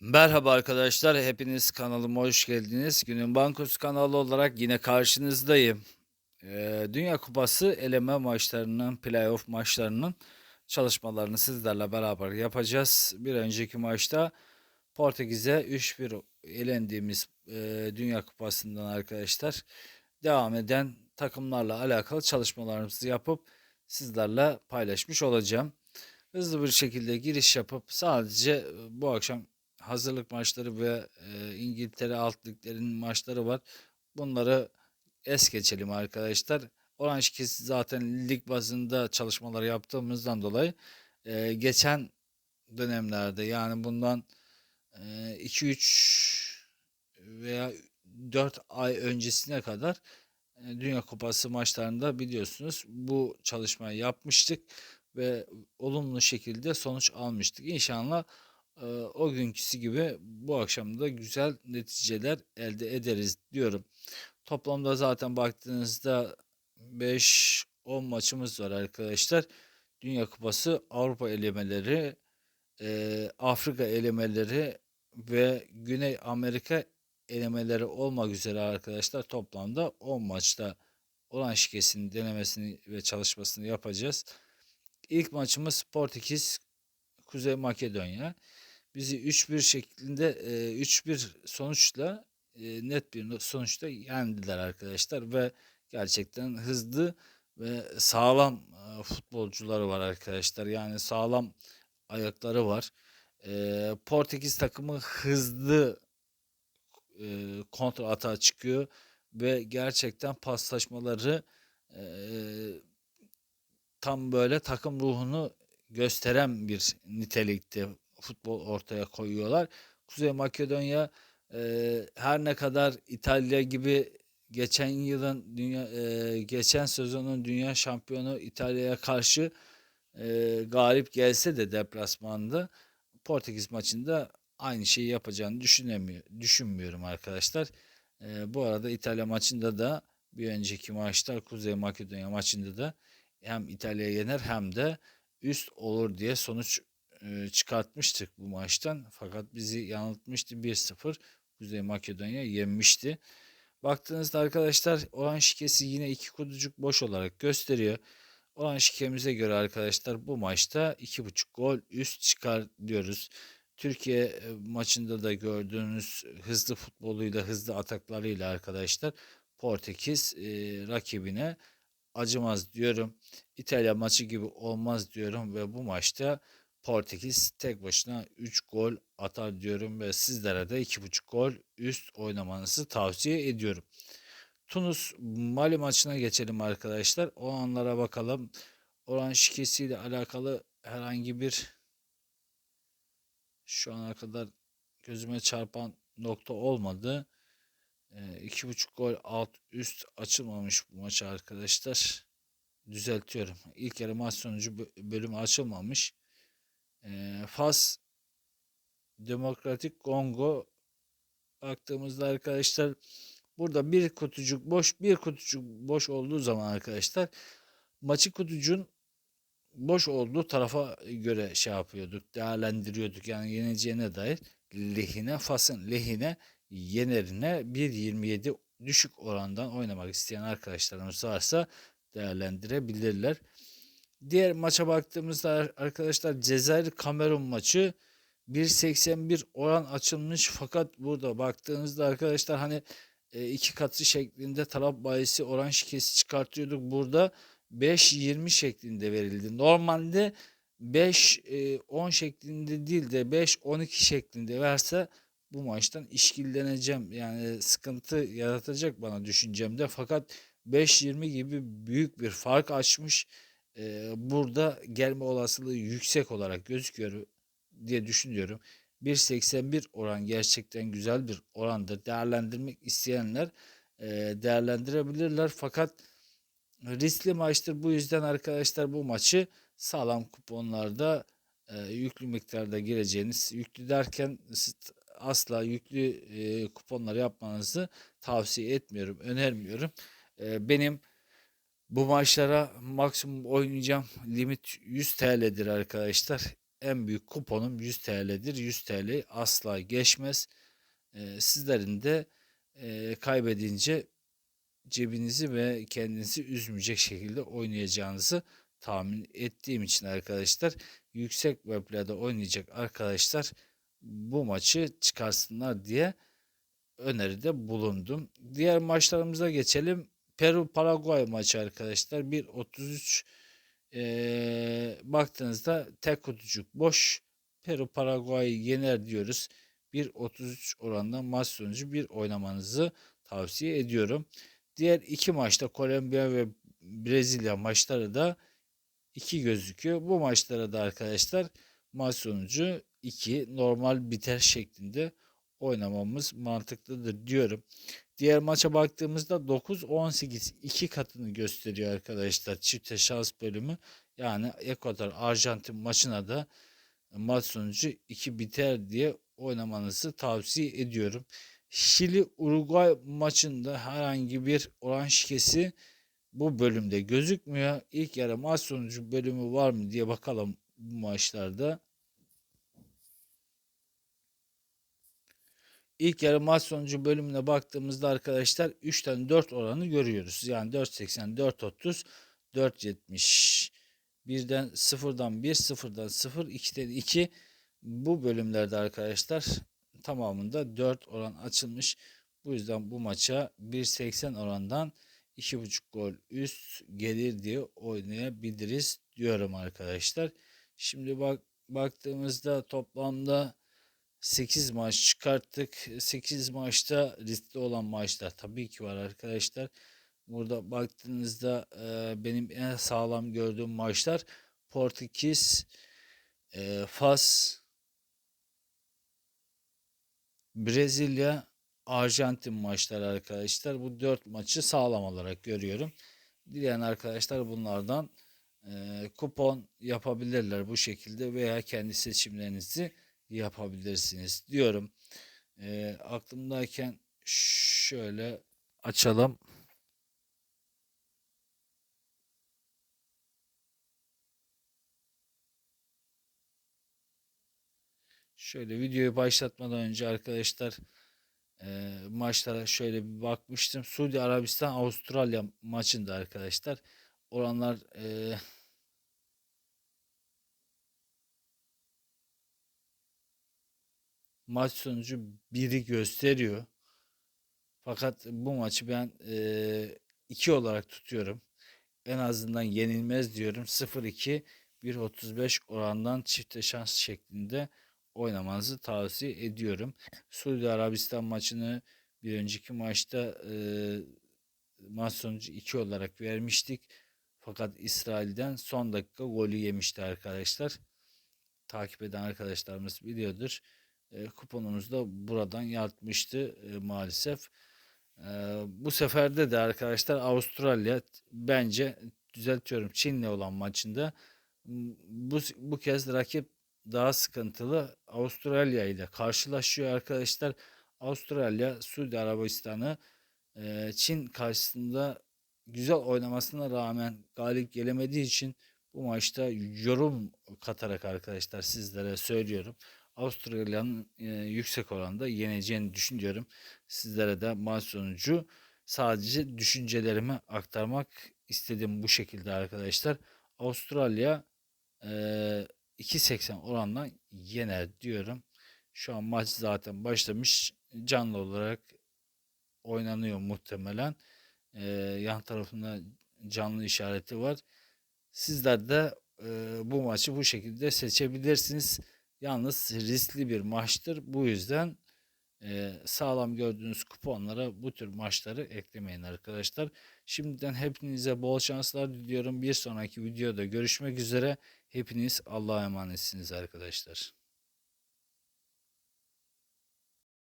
Merhaba arkadaşlar, hepiniz kanalıma hoş geldiniz. Günün Bankosu kanalı olarak yine karşınızdayım. Ee, Dünya Kupası eleme maçlarının, playoff maçlarının çalışmalarını sizlerle beraber yapacağız. Bir önceki maçta Portekiz'e 3-1 elendiğimiz e, Dünya Kupası'ndan arkadaşlar devam eden takımlarla alakalı çalışmalarımızı yapıp sizlerle paylaşmış olacağım. Hızlı bir şekilde giriş yapıp sadece bu akşam hazırlık maçları ve e, İngiltere alt liglerin maçları var. Bunları es geçelim arkadaşlar. Orange Kez zaten lig bazında çalışmalar yaptığımızdan dolayı e, geçen dönemlerde yani bundan 2-3 veya 4 ay öncesine kadar e, Dünya Kupası maçlarında biliyorsunuz bu çalışmayı yapmıştık ve olumlu şekilde sonuç almıştık. İnşallah o günküsü gibi bu akşam da güzel neticeler elde ederiz diyorum. Toplamda zaten baktığınızda 5-10 maçımız var arkadaşlar. Dünya Kupası, Avrupa elemeleri, e, Afrika elemeleri ve Güney Amerika elemeleri olmak üzere arkadaşlar toplamda 10 maçta olan şikesinin denemesini ve çalışmasını yapacağız. İlk maçımız Portekiz Kuzey Makedonya. Bizi 3-1 şeklinde e, 3-1 sonuçla e, net bir sonuçta yendiler arkadaşlar ve gerçekten hızlı ve sağlam e, futbolcuları var arkadaşlar. Yani sağlam ayakları var. E, Portekiz takımı hızlı e, kontra atağa çıkıyor ve gerçekten paslaşmaları e, tam böyle takım ruhunu gösteren bir nitelikte futbol ortaya koyuyorlar. Kuzey Makedonya e, her ne kadar İtalya gibi geçen yılın dünya e, geçen sezonun dünya şampiyonu İtalya'ya karşı e, galip gelse de deplasmanda Portekiz maçında aynı şeyi yapacağını düşünemiyor, düşünmüyorum arkadaşlar. E, bu arada İtalya maçında da bir önceki maçta Kuzey Makedonya maçında da hem İtalya yener hem de üst olur diye sonuç çıkartmıştık bu maçtan. Fakat bizi yanıltmıştı 1-0. Kuzey Makedonya yenmişti. Baktığınızda arkadaşlar oran şikesi yine iki kutucuk boş olarak gösteriyor. Oran şikemize göre arkadaşlar bu maçta 2.5 gol üst çıkar diyoruz. Türkiye maçında da gördüğünüz hızlı futboluyla, hızlı ataklarıyla arkadaşlar Portekiz e, rakibine acımaz diyorum. İtalya maçı gibi olmaz diyorum ve bu maçta Portekiz tek başına 3 gol atar diyorum ve sizlere de 2.5 gol üst oynamanızı tavsiye ediyorum. Tunus Mali maçına geçelim arkadaşlar. O anlara bakalım. Oran şikesiyle alakalı herhangi bir şu ana kadar gözüme çarpan nokta olmadı. 2.5 gol alt üst açılmamış bu maç arkadaşlar. Düzeltiyorum. İlk yarı maç sonucu bölümü açılmamış. Fas Demokratik Kongo baktığımızda arkadaşlar burada bir kutucuk boş bir kutucuk boş olduğu zaman arkadaşlar maçı kutucuğun boş olduğu tarafa göre şey yapıyorduk değerlendiriyorduk yani yeneceğine dair lehine Fas'ın lehine yenerine 1.27 düşük orandan oynamak isteyen arkadaşlarımız varsa değerlendirebilirler. Diğer maça baktığımızda arkadaşlar Cezayir Kamerun maçı 1.81 oran açılmış fakat burada baktığınızda arkadaşlar hani e, iki katı şeklinde taraf bayisi oran şikesi çıkartıyorduk. Burada 5.20 şeklinde verildi. Normalde 5-10 e, şeklinde değil de 5-12 şeklinde verse bu maçtan işkilleneceğim. Yani sıkıntı yaratacak bana düşüncemde. Fakat 5-20 gibi büyük bir fark açmış. Ee, burada gelme olasılığı yüksek olarak gözüküyor diye düşünüyorum. 1.81 oran gerçekten güzel bir orandır. Değerlendirmek isteyenler e, değerlendirebilirler. Fakat riskli maçtır. Bu yüzden arkadaşlar bu maçı sağlam kuponlarda e, yüklü miktarda gireceğiniz, yüklü derken asla yüklü e, kuponlar yapmanızı tavsiye etmiyorum, önermiyorum. E, benim bu maçlara maksimum oynayacağım limit 100 TL'dir arkadaşlar. en büyük kuponum 100 TL'dir. 100 TL asla geçmez. Ee, sizlerin de e, kaybedince cebinizi ve kendinizi üzmeyecek şekilde oynayacağınızı tahmin ettiğim için arkadaşlar yüksek weblerde oynayacak arkadaşlar bu maçı çıkarsınlar diye öneride bulundum. Diğer maçlarımıza geçelim. Peru Paraguay maçı arkadaşlar 1.33 ee, baktığınızda tek kutucuk boş. Peru Paraguay'ı yener diyoruz. 1.33 oranla maç sonucu bir oynamanızı tavsiye ediyorum. Diğer iki maçta Kolombiya ve Brezilya maçları da 2 gözüküyor. Bu maçlara da arkadaşlar maç sonucu 2 normal biter şeklinde oynamamız mantıklıdır diyorum. Diğer maça baktığımızda 9-18 iki katını gösteriyor arkadaşlar çifte şans bölümü. Yani Ekvador Arjantin maçına da maç sonucu 2 biter diye oynamanızı tavsiye ediyorum. Şili Uruguay maçında herhangi bir oran şikesi bu bölümde gözükmüyor. İlk yarı maç sonucu bölümü var mı diye bakalım bu maçlarda. İlk yarı maç sonucu bölümüne baktığımızda arkadaşlar 3'ten 4 oranı görüyoruz. Yani 4.80, 4.30, 4.70. Birden 0'dan 1, 0'dan 0, 2'den 2. Bu bölümlerde arkadaşlar tamamında 4 oran açılmış. Bu yüzden bu maça 1.80 orandan 2.5 gol üst gelir diye oynayabiliriz diyorum arkadaşlar. Şimdi bak baktığımızda toplamda 8 maç çıkarttık. 8 maçta riskli olan maçlar tabii ki var arkadaşlar. Burada baktığınızda e, benim en sağlam gördüğüm maçlar Portekiz, e, Fas, Brezilya, Arjantin maçları arkadaşlar. Bu dört maçı sağlam olarak görüyorum. Dileyen arkadaşlar bunlardan e, kupon yapabilirler bu şekilde veya kendi seçimlerinizi yapabilirsiniz diyorum. E, aklımdayken şöyle açalım. Şöyle videoyu başlatmadan önce arkadaşlar e, maçlara şöyle bir bakmıştım. Suudi Arabistan Avustralya maçında arkadaşlar. Oranlar e, maç sonucu biri gösteriyor. Fakat bu maçı ben 2 e, olarak tutuyorum. En azından yenilmez diyorum. 0-2 1.35 orandan çifte şans şeklinde oynamanızı tavsiye ediyorum. Suudi Arabistan maçını bir önceki maçta e, maç sonucu 2 olarak vermiştik. Fakat İsrail'den son dakika golü yemişti arkadaşlar. Takip eden arkadaşlarımız biliyordur. E, kuponumuz da buradan yatmıştı e, maalesef. E, bu seferde de arkadaşlar Avustralya bence düzeltiyorum Çin'le olan maçında bu, bu kez rakip daha sıkıntılı Avustralya ile karşılaşıyor arkadaşlar. Avustralya, Suudi Arabistan'ı e, Çin karşısında güzel oynamasına rağmen galip gelemediği için bu maçta yorum katarak arkadaşlar sizlere söylüyorum. Avustralya'nın e, yüksek oranda yeneceğini düşünüyorum. Sizlere de maç sonucu sadece düşüncelerimi aktarmak istedim bu şekilde arkadaşlar. Avustralya e, 2.80 oranla yener diyorum. Şu an maç zaten başlamış. Canlı olarak oynanıyor muhtemelen. Ee, yan tarafında canlı işareti var. Sizler de e, bu maçı bu şekilde seçebilirsiniz. Yalnız riskli bir maçtır. Bu yüzden e, sağlam gördüğünüz kuponlara bu tür maçları eklemeyin arkadaşlar. Şimdiden hepinize bol şanslar diliyorum. Bir sonraki videoda görüşmek üzere. Hepiniz Allah'a emanetsiniz arkadaşlar.